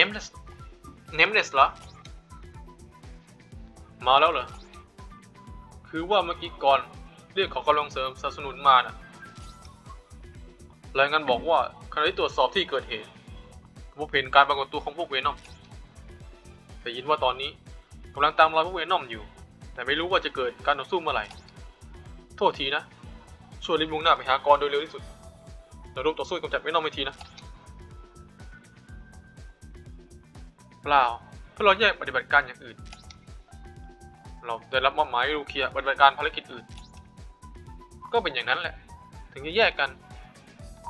Nameless Nameless เหรอ มาแล้วเหรอ คือว่าเมื่อกี้ก่อน เรียกขอกำลังเสริมสนับสนุนมาน่ะรายงานบอกว่าขณะที่ตรวจสอบที่เกิดเหตุพบเห็นการปรากฏตัวของพวกเวนอมแต่ยินว่าตอนนี้กำลังตามรอยพวกเวนอมอยู่ แต่ไม่รู้ว่าจะเกิดการต่อสู้เมื่อไหร่ โทษทีนะ ช่วยรีบมุ่งหน้าไปหากรโดยเร็วที่สุดแล้วร่วมต่อสู้กำจัดเวนอมไปทีนะ เปล่าเพื่อเราแยกปฏิบัติการอย่างอื่น เราได้รับมอบหมายให้ลูเคียปฏิบัติการภารกิจอื่น ก็เป็นอย่างนั้นแหละ ถึงจะแยกกัน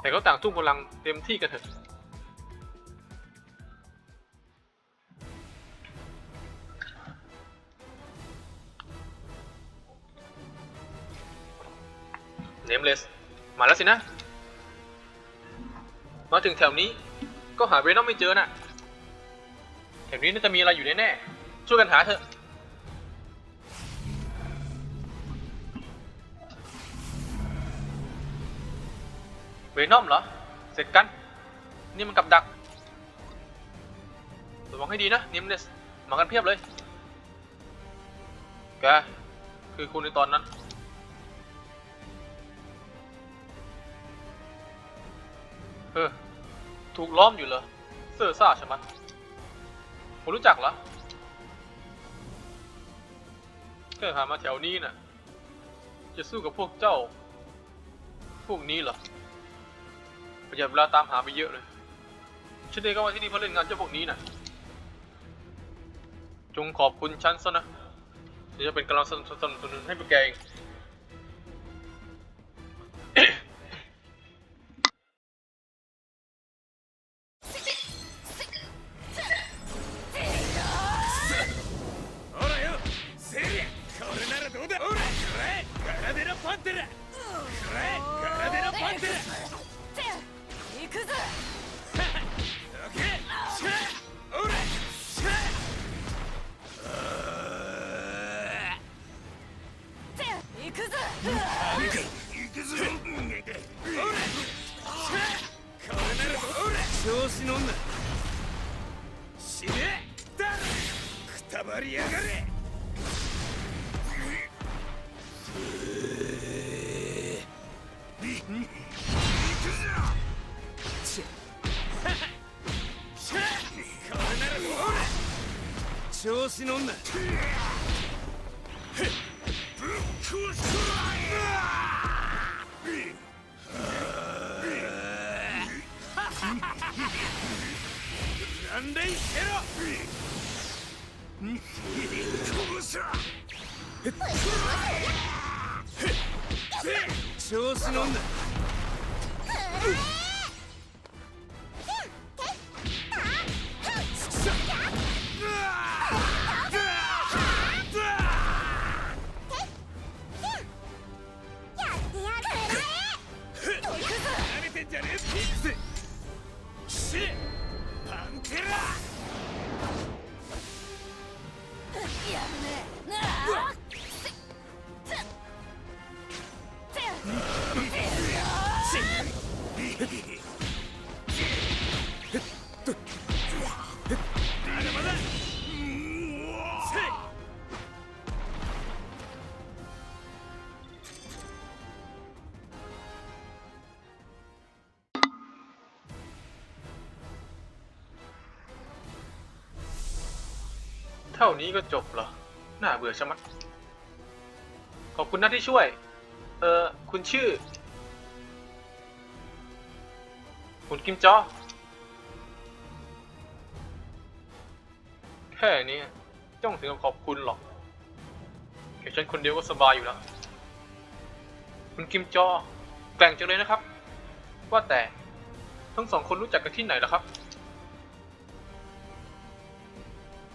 แต่ก็ต่างทุ่มกำลังเต็มที่กันเถอะเนมเลสมาแล้วสินะ มาถึงแถวนี้ก็หาเวนอมไม่เจอน่ะ แถวนี้น่าจะมีอะไรอยู่แน่ๆช่วยกันหาเถอะเวนอมเหรอ เสร็จกัน นี่มันกับดักระวังให้ดีนะนิมเนสมากันเพียบเลย แก คือคุณในตอนนั้น เออ ถูกล้อมอยู่เหรอเซอร์ซ่าใช่ไหม ผมรู้จักเหรอแค่ผ่ามาแถวนี้น่ะ จะสู้กับพวกเจ้า พวกนี้เหรอประหยัดเวลาตามหาไปเยอะเลยฉันเองก็มาที่นี่เพื่อเล่นงานเจ้าพวกนี้น่ะ จงขอบคุณฉันซะนะฉันจะเป็นกำลังสนับสนุนให้พวกแกเอง くたばりやがれ。シャッこれならほら調子乗んな Woo! ท่านี้ก็จบเหรอ น่าเบื่อชะมัด ขอบคุณนะที่ช่วย เออคุณชื่อ คุณกิมจอ แค่นี้จ้องถึงกับขอบคุณหรอกแค่ฉันคนเดียวก็สบายอยู่แล้ว คุณกิมจอแกร่งจังเลยนะครับ ว่าแต่ทั้งสองคนรู้จักกันที่ไหนล่ะครับ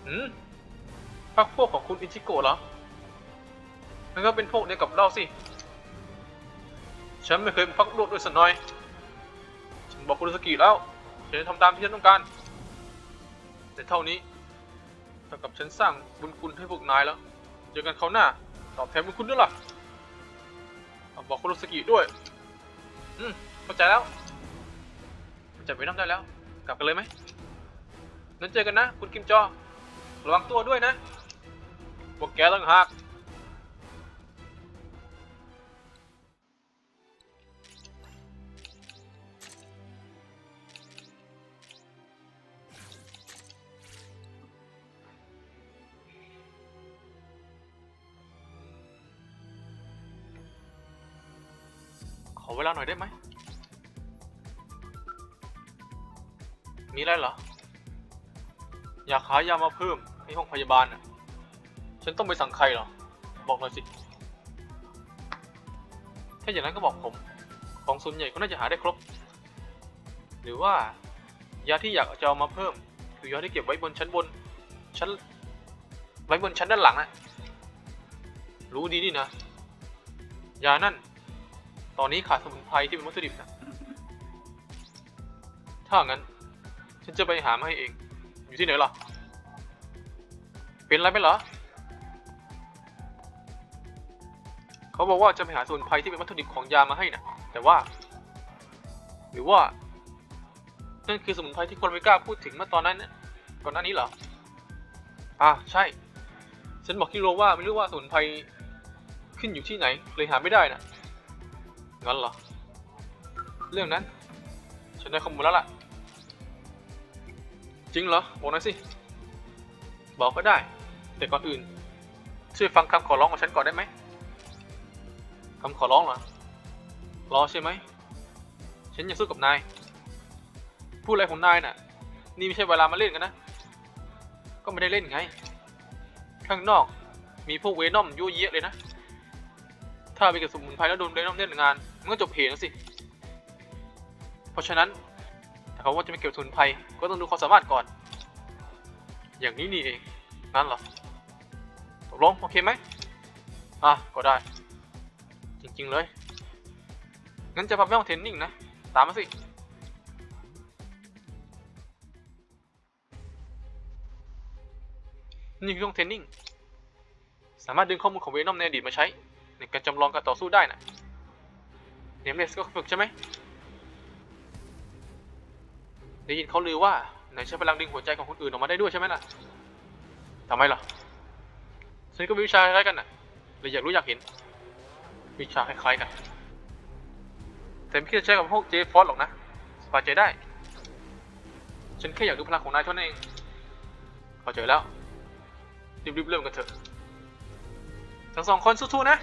อืม พักพวกของคุณอิชิโกะเหรอนั่นก็เป็นพวกเดียวกับเราสิ ฉันไม่เคยเป็นพักพวกด้วยสักหน่อย ฉันบอกคุณสกิแล้ว ฉันจะทำตามที่ฉันต้องการ แต่เท่านี้เท่ากับฉันสร้างบุญคุณให้พวกนายแล้ว เจอกันเขาวหน้า ตอบแทนบุญคุณด้วยล่ะเอาบอกคุณสกิด้วย อืมเข้าใจแล้วจับไปน้ำได้แล้ว กลับกันเลยไหมนั้นเจอกันนะ คุณกิมจอ ระวังตัวด้วยนะ พวกแกต้องหักขอเวลาหน่อยได้ไหม มีอะไรเหรอ อยากขายยามาเพิ่มในห้องพยาบาลน่ะ ฉันต้องไปสั่งใครเหรอ บอกหน่อยสิ ถ้าอย่างนั้นก็บอกผม ของส่วนใหญ่ก็น่าจะหาได้ครบ หรือว่ายาที่อยากจะเอามาเพิ่ม คือยาที่เก็บไว้บนชั้นบน ชั้น ไว้บนชั้นด้านหลังนะรู้ดีนี่นะ ยานั่น ตอนนี้ขาดสมุนไพรที่เป็นวัตถุดิบนะถ้างั้น ฉันจะไปหามาให้เอง อยู่ที่ไหนล่ะ เป็นอะไรไหมเหรอ เขาบอกว่าจะไปหาสมุนไพรที่เป็นวัตถุดิบของยามาให้นะแต่ว่า หรือว่า นั่นคือสมุนไพรที่คนไม่กล้าพูดถึงเมื่อตอนนั้นนะก่อนหน้านี้เหรออ่าใช่ ฉันบอกคิโรว่าไม่รู้ว่าสมุนไพรขึ้นอยู่ที่ไหน เลยหาไม่ได้นะงั้นเหรอ เรื่องนั้น ฉันได้ข้อมูลแล้วล่ะ จริงเหรอบอกหน่อยสิ บอกก็ได้ แต่ก่อนอื่นช่วยฟังคำขอร้องของฉันก่อนได้ไหม คำขอร้องเหรอ รอใช่ไหม ฉันอยากสู้กับนาย พูดอะไรของนายน่ะ นี่ไม่ใช่เวลามาเล่นกันนะ ก็ไม่ได้เล่นไง ข้างนอกมีพวกเวนอมยั่วเยะเลยนะ ถ้าไปกับสมุนไพรแล้วโดนเวนอมเล่นงาน มันก็จบเพลแล้วสิ เพราะฉะนั้น ถ้าเขาว่าจะไม่เก็บสมุนไพรก็ต้องดูความสามารถก่อน อย่างนี้นี่เองงั้นเหรอตกลงโอเคไหมอะก็ได้ จริง ๆ เลย งั้นจะพาไปห้องเทรนนิ่งนะ ตามมาสิ นี่คือห้องเทรนนิ่ง สามารถดึงข้อมูลของเวนอมในอดีตมาใช้ ในการจำลองการต่อสู้ได้นะเนมเลสก็ฝึกใช่ไหม ได้ยินเขาลือว่าไหนใช้พลังดึงหัวใจของคนอื่นออกมาได้ด้วยใช่ไหมล่ะทำไมล่ะฉันก็มีวิชาคล้ายกันน่ะเลยอยากรู้อยากเห็น วิชาคล้ายๆกัน แต่ไม่คิดจะใช้กับพวกเจฟอสหรอกนะสบายใจได้ ฉันแค่อยากดูพลังของนายเท่านั้นเองเข้าใจแล้ว รีบๆเริ่มกันเถอะ ทั้งสองคนสู้ๆนะ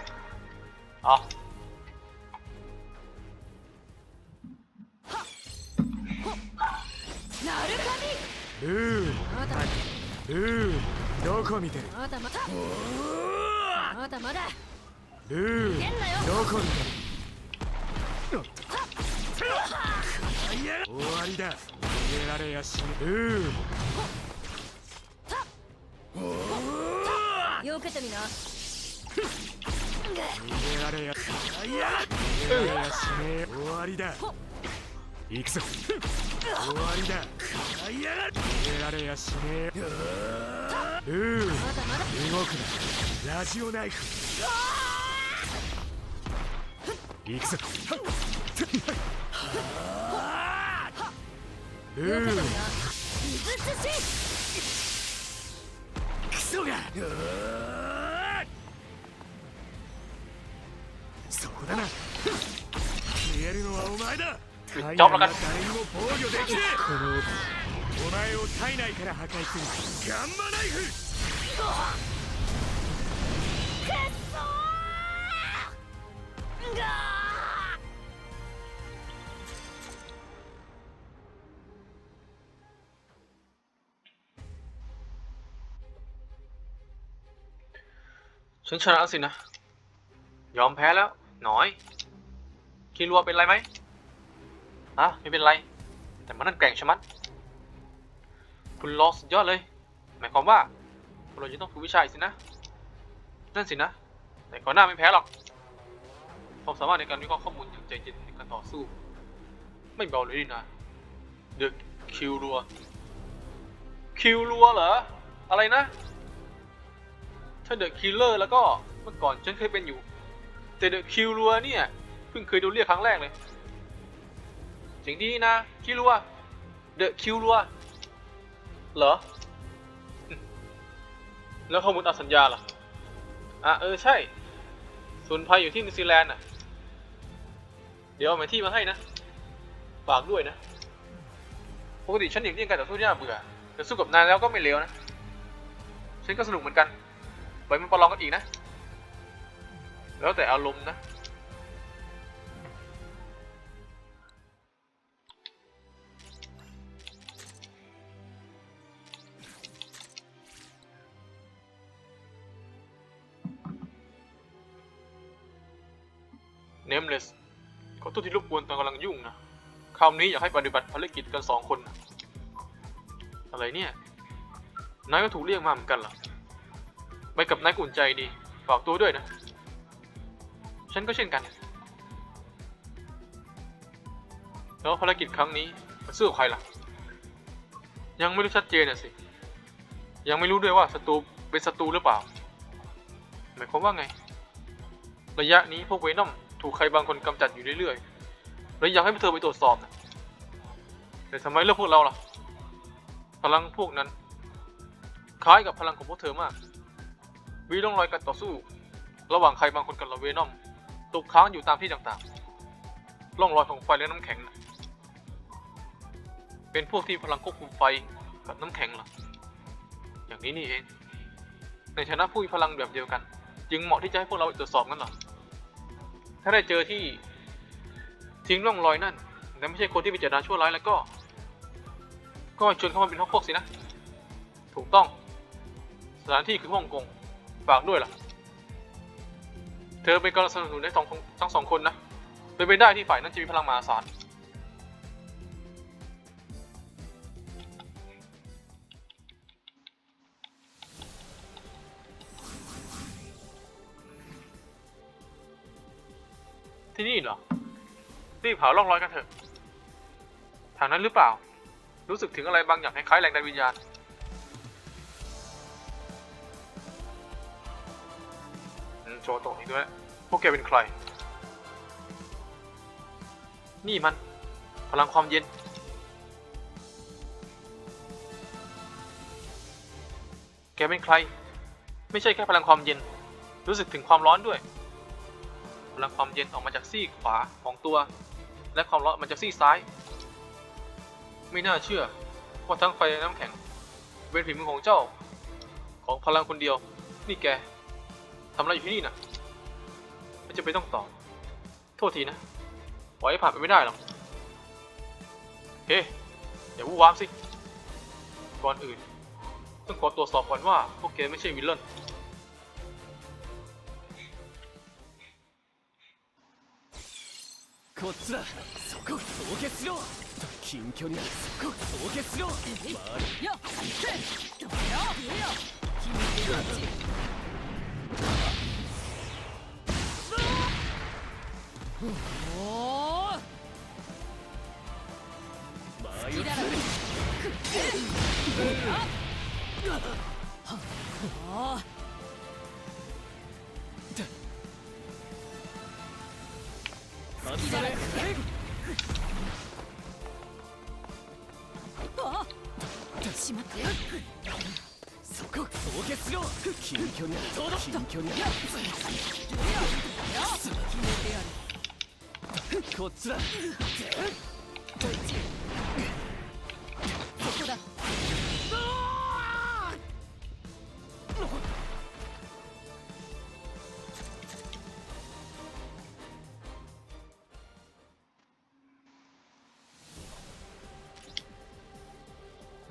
อ๋อ なるかルーみまだルーどこ見てるまだまだまだまだ ルー逃げんなよどこ見てる終わりだ逃げられやしねルーよけてみな逃げられや逃げられやしね終わりだ行くぞ終わりだ逃げられやしねルーまだまだ動くな。ラジオナイフ。行くぞ。ルークソが。そこだな。消えるのはお前だ。体内は誰にも防御できねえこのお前を体内から破壊するガンマナイフ ฉันชนะสินะ ยอมแพ้แล้ว หน่อยคิรัวเป็นไรไหมอะไม่เป็นไร แต่มันนั่นแกร่งชะมัด คุณรอสุดยอดเลย หมายความว่าเราจะต้องฝึกวิชาอีกสินะ นั่นสินะ แต่ก่อนหน้าไม่แพ้หรอก ความสามารถในการวิเคราะห์ข้อมูลอย่างใจเย็นในการต่อสู้ ไม่เบาเลยนี่นะ เดอะคิวรัว คิวรัวเหรอ อะไรนะ ถ้าเดอะคิลเลอร์แล้วก็เมื่อก่อนฉันเคยเป็นอยู่ แต่เดอะคิวรัวเนี่ยเพิ่งเคยโดนเรียกครั้งแรกเลยเสียงดีนะคิวรัวเดอะคิวรัวเหรอ แล้วข้อมูลอัสัญญาล่ะอะเออใช่ศูนย์ภัยอยู่ที่นิวซีแลนด์อะ เดี๋ยวเอาแผนที่มาให้นะฝากด้วยนะปกติฉันหลีกเลี่ยงการต่อสู้ที่น่าเบื่อแต่สู้กับนายแล้วก็ไม่เลวนะฉันก็สนุกเหมือนกัน ไว้มันประลองกันอีกนะ แล้วแต่อารมณ์นะเนมเลสขอโทษที่รบกวนตอนกำลังยุ่งนะ คราวนี้อยากให้ปฏิบัติภารกิจกันสองคนนะอะไรเนี่ย นายก็ถูกเรียกมาเหมือนกันเหรอ ไปกับนายกุ่นใจดี ฝากตัวด้วยนะ ฉันก็เช่นกัน แล้วภารกิจครั้งนี้มาสู้กับใครล่ะ ยังไม่รู้ชัดเจนน่ะสิ ยังไม่รู้ด้วยว่าศัตรูเป็นศัตรูหรือเปล่า หมายความว่าไง ระยะนี้พวกเวนอมถูกใครบางคนกำจัดอยู่เรื่อยๆเลยอยากให้เธอไปตรวจสอบนะแต่ทำไมเลือกพวกเราล่ะ พลังพวกนั้น คล้ายกับพลังของพวกเธอมาก มีร่องรอยการต่อสู้ ระหว่างใครบางคนกับเราเวนอมตกค้างอยู่ตามที่ต่างๆ ร่องรอยของไฟและน้ำแข็งนะเป็นพวกที่พลังควบคุมไฟกับน้ำแข็งหรออย่างนี้นี่เอง ในฐานะผู้มีพลังแบบเดียวกัน จึงเหมาะที่จะให้พวกเราตรวจสอบกันหรอถ้าได้เจอที่ทิ้งร่องรอยนั่นแต่ไม่ใช่คนที่มีเจตนาชั่วร้ายแล้วก็ ก็ชวนเข้ามาเป็นพวกสินะ ถูกต้อง สถานที่คือฮ่องกง ฝากด้วยล่ะ เธอเป็นกำลังสนับสนุนได้สองคนทั้งสองคนนะเป็นไปได้ที่ฝ่ายนั้นจะมีพลังมหาศาล ที่นี่เหรอ รีบหาร่องรอยกันเถอะ ทางนั้นหรือเปล่า รู้สึกถึงอะไรบางอย่างคล้ายๆแรงดันวิญญาณ โชว์ตรงนี้ด้วย พวกแกเป็นใคร นี่มัน พลังความเย็น แกเป็นใคร ไม่ใช่แค่พลังความเย็น รู้สึกถึงความร้อนด้วย พลังความเย็นออกมาจากซี่ขวาของตัว และความร้อนมาจากซี่ซ้าย ไม่น่าเชื่อว่าทั้งไฟและน้ำแข็งเป็นฝีมือของเจ้า ของพลังคนเดียว นี่แก ทำอะไรอยู่ที่นี่น่ะ ไม่จะไปนต้องตอบ โทษทีนะปล่อยให้ผ่านไปไม่ได้หรอก เฮ้ อย่าวู่วามสิ ก่อนอื่น ต้องขอตรวจสอบก่อนว่า พวกแกไม่ใช่วิลเลน こっちだそこ凍結しろ近距離だそこ凍結しろ周りよっせどうよよ君たち しまったよそこ凍結しろ近距離近距離決めてや。るこっちだそこだ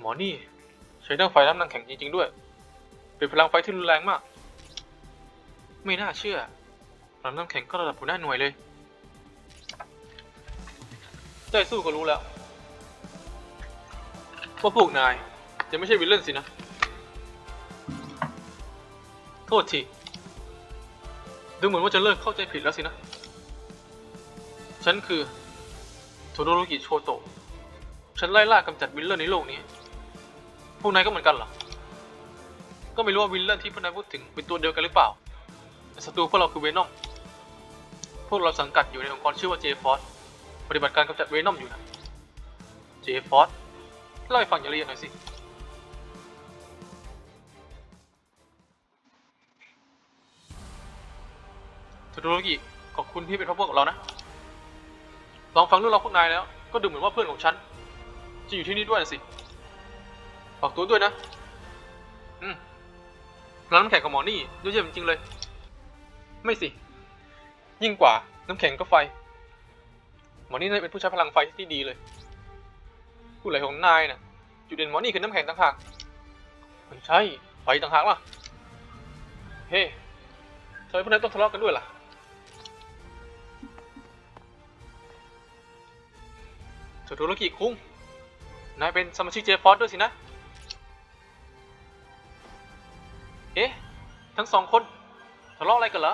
หมอนี่ใช้ทั้งไฟและน้ำแข็งจริงๆด้วย เป็นพลังไฟที่รุนแรงมาก ไม่น่าเชื่อพลังน้ำแข็งก็ระดับหัวหน้าหน่วยเลย ได้สู้ก็รู้แล้วว่าพวกนายยังไม่ใช่วิลเลนสินะ โทษที ดูเหมือนว่าจะเลิกเข้าใจผิดแล้วสินะ ฉันคือโทโดโรกิโชโตะ ฉันไล่ล่ากำจัดวิลเลนในโลกนี้ พวกนายก็เหมือนกันเหรอ ก็ไม่รู้ว่าวิลเลนที่พวกนายพูดถึงเป็นตัวเดียวกันหรือเปล่าศัตรูพวกเราคือเวนอม พวกเราสังกัดอยู่ในองค์กรชื่อว่าเจฟอส ปฏิบัติการกำจัดเวนอมอยู่นะเจฟอสเล่าให้ฟังอย่างละเอียดหน่อยสิ ทุรุกิขอบคุณที่เป็นพวกกับเรานะ ลองฟังเรื่องเราพวกนายแล้ว ก็ดูเหมือนว่าเพื่อนของฉัน จะอยู่ที่นี่ด้วยนะสิฝากตัวด้วยนะ อืมร้านน้ำแข็งกับหมอนี่ยอดเยี่ยมจริงๆเลย ไม่สิ ยิ่งกว่าน้ำแข็งก็ไฟ มอนี่น่าจะเป็นผู้ใช้พลังไฟที่ดีเลยผู้ไหลของนายน่ะจุดเด่นหมอนี่คือน้ำแข็งต่างหากไม่ใช่ไฟต่างหากล่ะเฮ้ทำไมพวกนายต้องทะเลาะกันด้วยล่ะโทโดโรกิคุงนายเป็นสมาชิกเจฟอร์ด้วยสินะ เอ๊ะ ทั้งสองคนทะเลาะอะไรกันเหรอ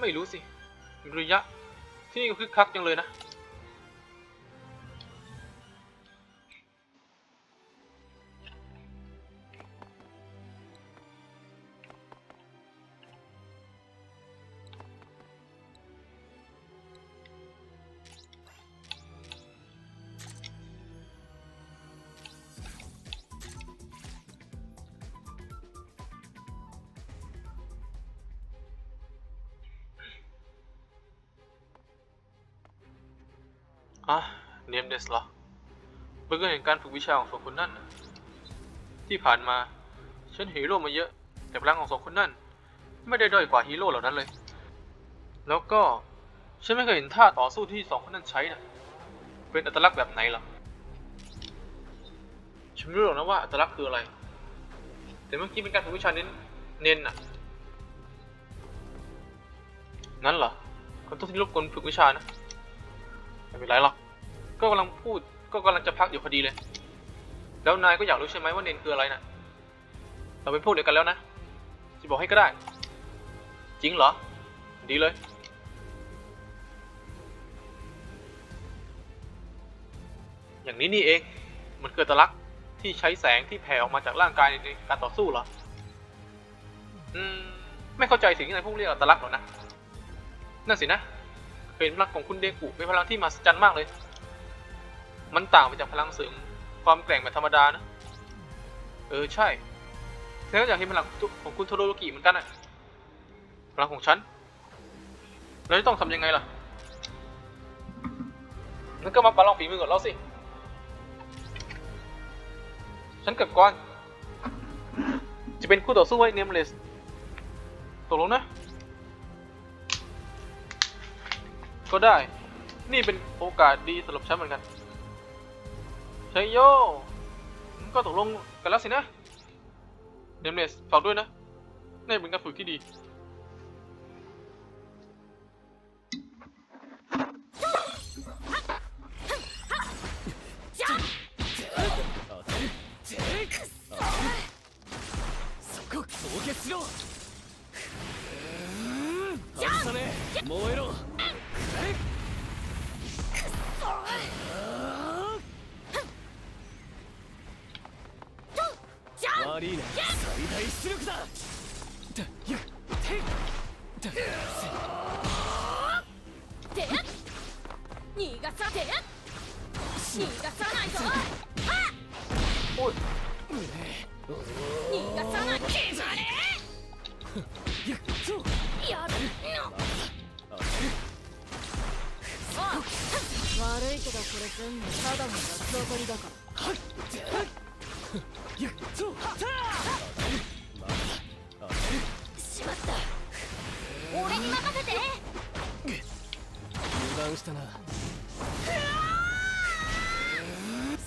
ไม่รู้สิ มิรุยะ นี่ก็คึกคักจังเลยนะ อะเนมเดสเหรอเมื่อก็เห็นการฝึกวิชาของสองคนนั่นที่ผ่านมา ฉันฮีโร่มาเยอะ แต่พลังของสองคนนั่น ไม่ได้ด้อยกว่าฮีโร่เหล่านั้นเลย แล้วก็ฉันไม่เคยเห็นท่าต่อสู้ที่สองคนนั้นใช้น่ะเป็นอัตลักษณ์แบบไหนล่ะฉันไม่รู้หรอกนะว่าอัตลักษณ์คืออะไร แต่เมื่อกี้เป็นการฝึกวิชาเน้นเน้นน่ะนั่นเหรอขอโทษที่รบกวนฝึกวิชานะ ไม่เป็นไรหรอก ก็กำลังพูด ก็กำลังจะพักอยู่พอดีเลย แล้วนายก็อยากรู้ใช่ไหมว่าเนนคืออะไรน่ะ เราเป็นพวกเดียวกันแล้วนะ จะบอกให้ก็ได้ จริงเหรอ ดีเลย อย่างนี้นี่เอง มันคืออัตลักที่ใช้แสงที่แผ่ออกมาจากร่างกายในการต่อสู้เหรอ อืม ไม่เข้าใจสิ่งที่นายพวกเรียกอัตลักษณ์หรอกนะ นั่นสินะ เห็นพลังของคุณเดกุเป็นพลังที่มหัศจรรย์มากเลย มันต่างไปจากพลังเสริมความแกร่งแบบธรรมดานะ เออใช่ฉันก็อยากเห็นพลังของคุณโทโรโรกิเหมือนกันอะพลังของฉันเราจะต้องทำยังไงล่ะงั้นก็มาประลองฝีมือกับเราสิ ฉันเกิดก่อน จะเป็นคู่ต่อสู้ไว้เนมเลสตกลงนะ ก็ได้ นี่เป็นโอกาสดีสำหรับฉันเหมือนกันใช่โยงั้นก็ตกลงกันแล้วสินะ เดมเนสฝากด้วยนะ นี่เป็นการฝึกที่ดี そこ凍結しろ外さねえ燃えろ やる悪いけどこれ全部ただの夏の鳥だからはいやっとしまった俺に任せて。油断したな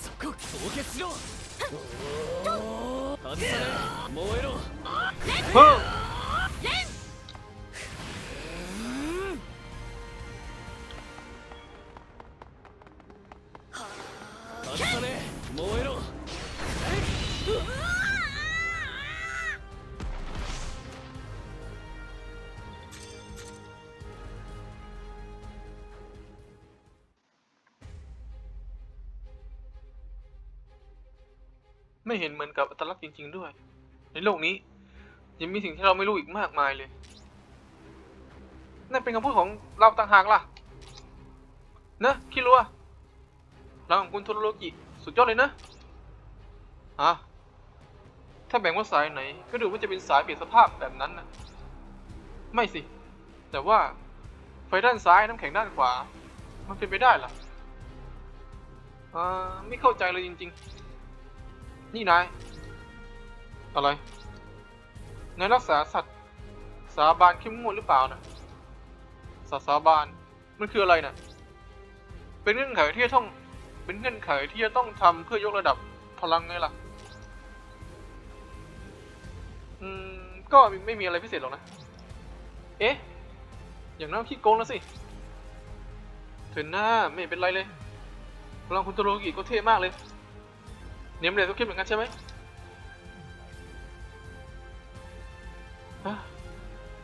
そこ凍結しろ燃えろ ไม่เห็นเหมือนกับอัตลักษณ์จริง ๆ ด้วย ในโลกนี้ ยังมีสิ่งที่เราไม่รู้อีกมากมายเลย นั่นเป็นคำพูดของเราต่างหากล่ะ นะคิรัวพลังของคุณโทโรโรกิสุดยอดเลยนะอะถ้าแบ่งว่าสายไหน ก็ดูว่าจะเป็นสายเปลี่ยนสภาพแบบนั้นนะไม่สิ แต่ว่าไฟด้านซ้ายน้ำแข็งด้านขวา มันเป็นไปได้หรออ่าไม่เข้าใจเลยจริง ๆ นี่นาย อะไร นายรักษาสัตว์สาบานเข้มงวดหรือเปล่านะสัตว์สาบาน มันคืออะไรนะเป็นเงื่อนไขที่จะต้อง เป็นเงื่อนไขที่จะต้องทำเพื่อยกระดับพลังไงล่ะ อืม ก็ไม่มีอะไรพิเศษหรอกนะ เอ๊ะ อย่างนั้นขี้โกงแล้วสิเถินหน้าไม่เป็นไรเลยพลังคุณโตโรกิก็เท่มากเลย เนียมเดชก็คิดเหมือนกันใช่ไหม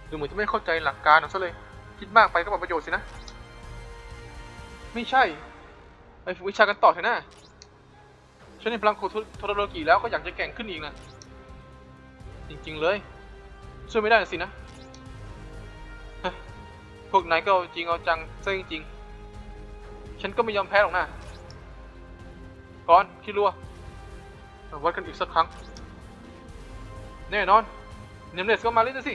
ดูเหมือนจะไม่เข้าใจหลักการเอาซะเลย คิดมากไปก็เปล่ประโยชน์สินะ ไม่ใช่ ไปฝึกวิชากันต่อเถอะนะฉันเห็นพลังของโทโรกิแล้วก็อยากจะแกร่งขึ้นอีกนะ จริงๆเลย ช่วยไม่ได้สินะพวกนายก็จริงเอาจังซะจริงๆ ฉันก็ไม่ยอมแพ้หรอกนะก่อนคิดรัว วัดกันอีกสักครั้ง แน่นอน เนมเลสก็มาเล่นนะสิ